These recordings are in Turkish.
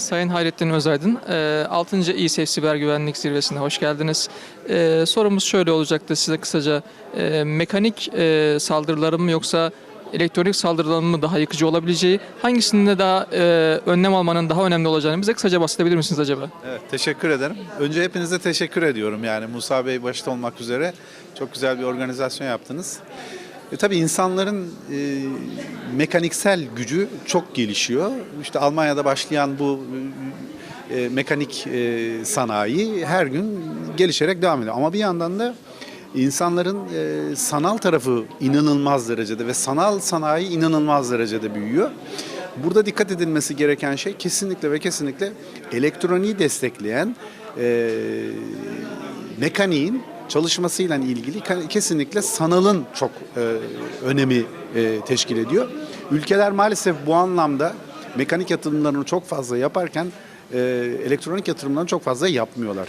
Sayın Hayrettin Özaydın, e, 6. İSEF Siber Güvenlik Zirvesi'ne hoş geldiniz. E, Sorumuz şöyle olacaktı size kısaca. E, Mekanik e, saldırıların mı yoksa elektronik saldırıların mı daha yıkıcı olabileceği, hangisinde daha e, önlem almanın daha önemli olacağını bize kısaca bahsedebilir misiniz acaba? Evet, teşekkür ederim. Önce hepinize teşekkür ediyorum. Yani Musa Bey başta olmak üzere çok güzel bir organizasyon yaptınız. E, tabii insanların e, mekaniksel gücü çok gelişiyor. İşte Almanya'da başlayan bu e, mekanik e, sanayi her gün gelişerek devam ediyor. Ama bir yandan da insanların e, sanal tarafı inanılmaz derecede ve sanal sanayi inanılmaz derecede büyüyor. Burada dikkat edilmesi gereken şey kesinlikle ve kesinlikle elektroniği destekleyen e, mekaniğin çalışmasıyla ilgili kesinlikle sanalın çok e, önemi e, teşkil ediyor. Ülkeler maalesef bu anlamda mekanik yatırımlarını çok fazla yaparken e, elektronik yatırımlarını çok fazla yapmıyorlar.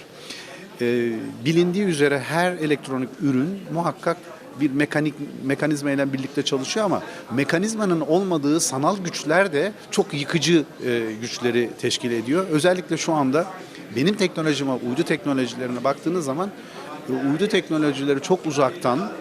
E, bilindiği üzere her elektronik ürün muhakkak bir mekanik mekanizma ile birlikte çalışıyor ama mekanizmanın olmadığı sanal güçler de çok yıkıcı e, güçleri teşkil ediyor. Özellikle şu anda benim teknolojime, uydu teknolojilerine baktığınız zaman uydu teknolojileri çok uzaktan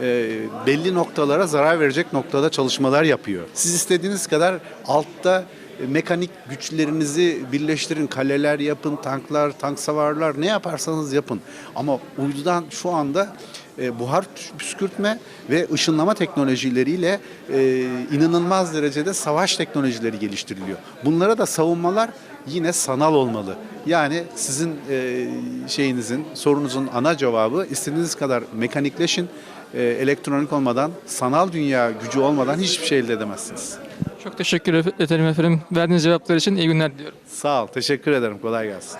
e, belli noktalara zarar verecek noktada çalışmalar yapıyor. Siz istediğiniz kadar altta mekanik güçlerinizi birleştirin, kaleler yapın, tanklar, tank savarlar ne yaparsanız yapın. Ama uydudan şu anda e, buhar püskürtme ve ışınlama teknolojileriyle e, inanılmaz derecede savaş teknolojileri geliştiriliyor. Bunlara da savunmalar yine sanal olmalı. Yani sizin e, şeyinizin, sorunuzun ana cevabı istediğiniz kadar mekanikleşin, e, elektronik olmadan, sanal dünya gücü olmadan hiçbir şey elde edemezsiniz. Çok teşekkür ederim efendim. Verdiğiniz cevaplar için iyi günler diliyorum. Sağ ol, teşekkür ederim. Kolay gelsin.